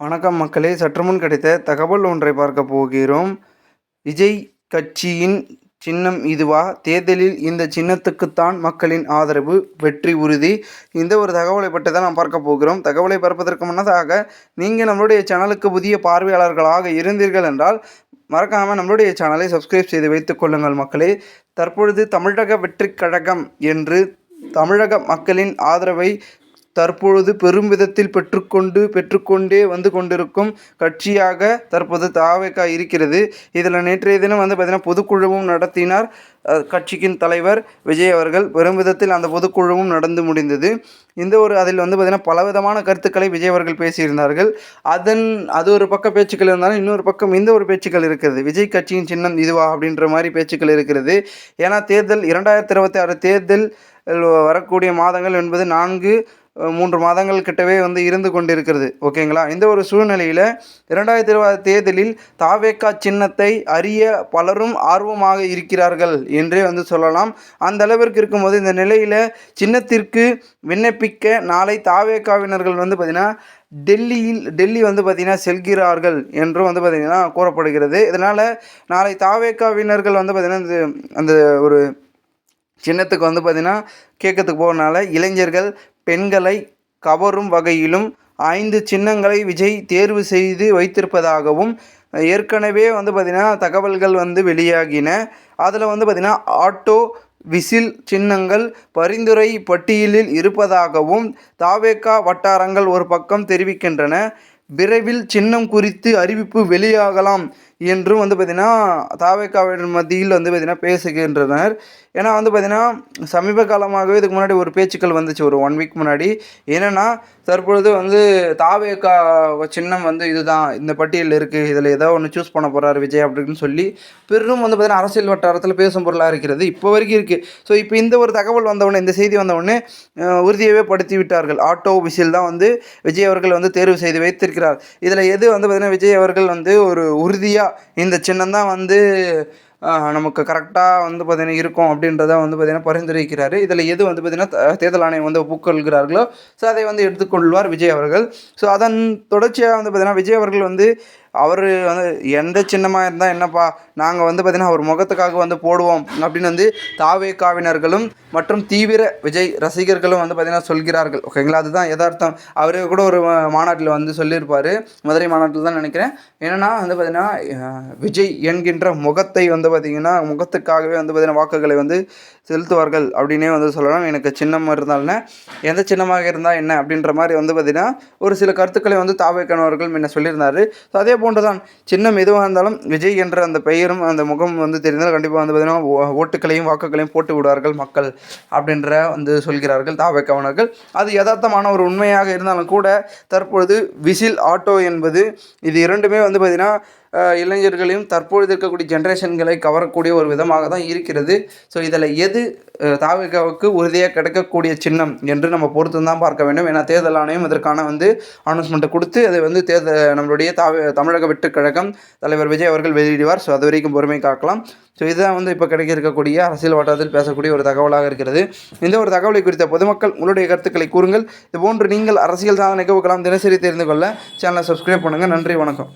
வணக்கம் மக்களே. சற்றுமுன் கிடைத்த தகவல் ஒன்றை பார்க்க போகிறோம். விஜய் கட்சியின் சின்னம் இதுவா? தேர்தலில் இந்த சின்னத்துக்குத்தான் மக்களின் ஆதரவு வெற்றி உறுதி. இந்த ஒரு தகவலை பற்றி தான் நாம் பார்க்க போகிறோம். தகவலை பார்ப்பதற்கு முன்னதாக நீங்கள் நம்மளுடைய சேனலுக்கு புதிய பார்வையாளர்களாக இருந்தீர்கள் என்றால் மறக்காமல் நம்மளுடைய சேனலை சப்ஸ்கிரைப் செய்து வைத்துக் கொள்ளுங்கள் மக்களே. தற்பொழுது தமிழக வெற்றி கழகம் என்று தமிழக மக்களின் ஆதரவை தற்பொழுது பெரும் விதத்தில் பெற்றுக்கொண்டு பெற்றுக்கொண்டே வந்து கொண்டிருக்கும் கட்சியாக தற்போது தாவேக்கா இருக்கிறது. இதில் நேற்றைய தினம் வந்து பார்த்திங்கன்னா பொதுக்குழுவும் நடத்தினார். கட்சிக்கின் தலைவர் விஜய் அவர்கள் பெரும் விதத்தில் அந்த பொதுக்குழுவும் நடந்து முடிந்தது. இந்த ஒரு அதில் வந்து பார்த்திங்கன்னா பலவிதமான கருத்துக்களை விஜய் அவர்கள் பேசியிருந்தார்கள். அதன் அது ஒரு பக்க பேச்சுக்கள் இருந்தாலும் இன்னொரு பக்கம் இந்த ஒரு பேச்சுக்கள் இருக்கிறது. விஜய் கட்சியின் சின்னம் இதுவா அப்படின்ற மாதிரி பேச்சுக்கள் இருக்கிறது. ஏன்னா தேர்தல் இரண்டாயிரத்தி இருபத்தி ஆறு தேர்தல் வரக்கூடிய மாதங்கள் என்பது நான்கு மூன்று மாதங்கள் கிட்டவே வந்து இருந்து கொண்டிருக்கிறது ஓகேங்களா? இந்த ஒரு சூழ்நிலையில் இரண்டாயிரத்தி இருபது தேர்தலில் தாவேக்கா சின்னத்தை அறிய பலரும் ஆர்வமாக இருக்கிறார்கள் என்றே வந்து சொல்லலாம். அந்த அளவிற்கு இருக்கும்போது இந்த நிலையில் சின்னத்திற்கு விண்ணப்பிக்க நாளை தாவேக்காவினர்கள் வந்து பார்த்திங்கன்னா டெல்லியில் டெல்லி வந்து பார்த்திங்கன்னா செல்கிறார்கள் என்றும் வந்து பார்த்திங்கன்னா கூறப்படுகிறது. இதனால் நாளை தாவேக்காவினர்கள் வந்து பார்த்திங்கன்னா அந்த ஒரு சின்னத்துக்கு வந்து பார்த்திங்கன்னா கேட்கறதுக்கு போகிறனால இளைஞர்கள் பெண்களை கவரும் வகையிலும் ஐந்து சின்னங்களை விஜய் தேர்வு செய்து வைத்திருப்பதாகவும் ஏற்கனவே வந்து பார்த்திங்கன்னா தகவல்கள் வந்து வெளியாகின. அதில் வந்து பார்த்திங்கன்னா ஆட்டோ விசில் சின்னங்கள் பரிந்துரை பட்டியலில் இருப்பதாகவும் தாவேக்கா வட்டாரங்கள் ஒரு பக்கம் தெரிவிக்கின்றன. விரைவில் சின்னம் குறித்து அறிவிப்பு வெளியாகலாம். என்றும் வந்து பார்த்திங்கன்னா தாவேக்காவின் மத்தியில் வந்து பார்த்திங்கன்னா பேசுகின்றனர். ஏன்னா வந்து பார்த்திங்கன்னா சமீப காலமாகவே இதுக்கு முன்னாடி ஒரு பேச்சுக்கள் வந்துச்சு ஒரு ஒன் வீக் முன்னாடி. என்னென்னா தற்பொழுது வந்து தாவேக்கா சின்னம் வந்து இதுதான் இந்த பட்டியலில் இருக்குது இதில் ஏதோ ஒன்று சூஸ் பண்ண போகிறார் விஜய் அப்படின்னு சொல்லி பெரும் வந்து பார்த்திங்கன்னா அரசியல் வட்டாரத்தில் பேசும் பொருளாக இருக்கிறது இப்போ வரைக்கும் இருக்குது ஸோ இப்போ இந்த ஒரு தகவல் வந்தவுடனே இந்த செய்தி வந்தவுடனே உறுதியவே படுத்தி விட்டார்கள். ஆட்டோ விசில் தான் வந்து விஜய் அவர்கள் வந்து தேர்வு செய்து வைத்திருக்கிறார். இதில் எது வந்து பார்த்திங்கன்னா விஜய் அவர்கள் வந்து ஒரு உறுதியாக இந்த சின்னம் தான் வந்து நமக்கு கரெக்டாக வந்து பார்த்திங்கன்னா இருக்கும் அப்படின்றத வந்து பார்த்திங்கன்னா பரிந்துரைக்கிறார். இதில் எது வந்து பார்த்திங்கன்னா தேர்தல் ஆணையம் வந்து ஒப்புக்கொள்கிறார்களோ ஸோ அதை வந்து எடுத்துக்கொள்வார் விஜய் அவர்கள். ஸோ அதன் தொடர்ச்சியாக வந்து பார்த்திங்கன்னா விஜய் அவர்கள் வந்து அவர் வந்து எந்த சின்னமாக இருந்தால் என்னப்பா நாங்கள் வந்து பார்த்திங்கன்னா அவர் முகத்துக்காக வந்து போடுவோம் அப்படின்னு வந்து தாவேக்காவினர்களும் மற்றும் தீவிர விஜய் ரசிகர்களும் வந்து பார்த்திங்கன்னா சொல்கிறார்கள். ஓகேங்களா? அதுதான் எதார்த்தம் அவரே கூட ஒரு மாநாட்டில் வந்து சொல்லியிருப்பார். மதுரை மாநாட்டில் தான் நினைக்கிறேன். என்னென்னா வந்து பார்த்திங்கன்னா விஜய் என்கின்ற முகத்தை வந்து பார்த்திங்கன்னா முகத்துக்காகவே வந்து பார்த்திங்கன்னா வாக்குகளை வந்து செலுத்துவார்கள் அப்படின்னே வந்து சொல்லலாம். எனக்கு சின்னம் இருந்தாலும் எந்த சின்னமாக இருந்தால் என்ன? அப்படின்ற மாதிரி வந்து பார்த்திங்கன்னா ஒரு சில கருத்துக்களை வந்து தாவேக்கானவர்கள் முன்ன சொல்லியிருந்தார். ஸோ அதே போன்று தான் சின்னம் எதுவாக இருந்தாலும் விஜய் என்ற அந்த பெயரும் அந்த முகம் வந்து தெரிந்தால் கண்டிப்பாக வந்து பார்த்திங்கன்னா ஓட்டுகளையும் வாக்குகளையும் போட்டு விடுவார்கள் மக்கள் அப்படின்ற வந்து சொல்கிறார்கள் தாவேக்காவனர்கள் அது யதார்த்தமான ஒரு உண்மையாக இருந்தாலும் கூட தற்பொழுது விசில் ஆட்டோ என்பது இது இரண்டுமே வந்து பார்த்திங்கன்னா இளைஞர்களையும் தற்பொழுது இருக்கக்கூடிய ஜென்ரேஷன்களை கவரக்கூடிய ஒரு விதமாக தான் இருக்கிறது. ஸோ இதில் எது தாவிகாவுக்கு உறுதியாக கிடைக்கக்கூடிய சின்னம் என்று நம்ம பொறுத்து தான் பார்க்க வேண்டும். ஏன்னா தேர்தல் ஆணையம் இதற்கான வந்து அனௌன்ஸ்மெண்ட்டை கொடுத்து அதை வந்து தேர்தல் நம்மளுடைய தாவி தமிழக வெட்டுக்கழகம் தலைவர் விஜய் அவர்கள் வெளியிடுவார். ஸோ அது வரைக்கும் பொறுமை காக்கலாம். ஸோ இதுதான் வந்து இப்போ கிடைக்க இருக்கக்கூடிய அரசியல் வட்டாரத்தில் பேசக்கூடிய ஒரு தகவலாக இருக்கிறது. இந்த ஒரு தகவலை குறித்த பொதுமக்கள் உங்களுடைய கருத்துக்களை கூறுங்கள். இது போன்று நீங்கள் அரசியல் சாதனை நிகழ்வுகளாம் தினசரி தெரிந்து கொள்ள. சேனலை சப்ஸ்கிரைப் பண்ணுங்கள் நன்றி. வணக்கம்.